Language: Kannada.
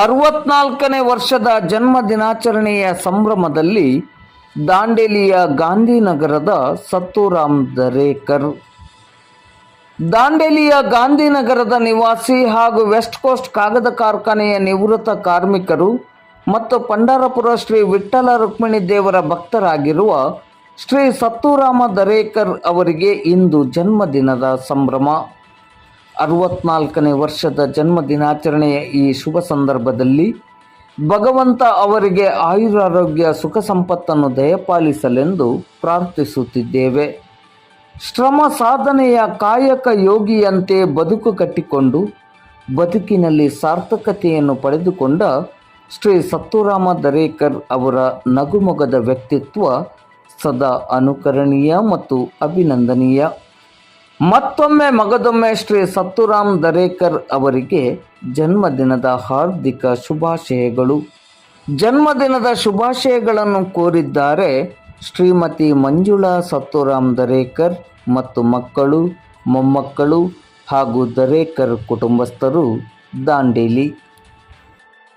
ಅರವತ್ನಾಲ್ಕನೇ ವರ್ಷದ ಜನ್ಮ ದಿನಾಚರಣೆಯ ಸಂಭ್ರಮದಲ್ಲಿ ದಾಂಡೇಲಿಯ ಗಾಂಧಿನಗರದ ಸತ್ತುರಾಮ್ ದರೇಕರ್. ದಾಂಡೇಲಿಯ ಗಾಂಧಿನಗರದ ನಿವಾಸಿ ಹಾಗೂ ವೆಸ್ಟ್ ಕೋಸ್ಟ್ ಕಾಗದ ಕಾರ್ಖಾನೆಯ ನಿವೃತ್ತ ಕಾರ್ಮಿಕರು ಮತ್ತು ಪಂಡರಪುರ ಶ್ರೀ ವಿಠ್ಠಲ ರುಕ್ಮಿಣಿ ದೇವರ ಭಕ್ತರಾಗಿರುವ ಶ್ರೀ ಸತ್ತುರಾಮ ದರೇಕರ್ ಅವರಿಗೆ ಇಂದು ಜನ್ಮದಿನದ ಸಂಭ್ರಮ. ಅರವತ್ನಾಲ್ಕನೇ ವರ್ಷದ ಜನ್ಮ ದಿನಾಚರಣೆಯ ಈ ಶುಭ ಸಂದರ್ಭದಲ್ಲಿ ಭಗವಂತ ಅವರಿಗೆ ಆಯುರಾರೋಗ್ಯ ಸುಖ ಸಂಪತ್ತನ್ನು ದಯಪಾಲಿಸಲೆಂದು ಪ್ರಾರ್ಥಿಸುತ್ತಿದ್ದೇವೆ. ಶ್ರಮ ಸಾಧನೆಯ ಕಾಯಕ ಯೋಗಿಯಂತೆ ಬದುಕು ಕಟ್ಟಿಕೊಂಡು ಬದುಕಿನಲ್ಲಿ ಸಾರ್ಥಕತೆಯನ್ನು ಪಡೆದುಕೊಂಡ ಶ್ರೀ ಸತ್ತುರಾಮ ದರೇಕರ್ ಅವರ ನಗುಮೊಗದ ವ್ಯಕ್ತಿತ್ವ ಸದಾ ಅನುಕರಣೀಯ ಮತ್ತು ಅಭಿನಂದನೀಯ. ಮತ್ತೊಮ್ಮೆ ಮಗದೊಮ್ಮೆ ಶ್ರೀ ಸತ್ತುರಾಮ್ ದರೇಕರ್ ಅವರಿಗೆ ಜನ್ಮದಿನದ ಹಾರ್ದಿಕ ಶುಭಾಶಯಗಳು. ಜನ್ಮದಿನದ ಶುಭಾಶಯಗಳನ್ನು ಕೋರಿದ್ದಾರೆ ಶ್ರೀಮತಿ ಮಂಜುಳಾ ಸತ್ತುರಾಮ್ ದರೇಕರ್ ಮತ್ತು ಮಕ್ಕಳು, ಮೊಮ್ಮಕ್ಕಳು ಹಾಗೂ ದರೇಕರ್ ಕುಟುಂಬಸ್ಥರು ದಾಂಡೇಲಿ.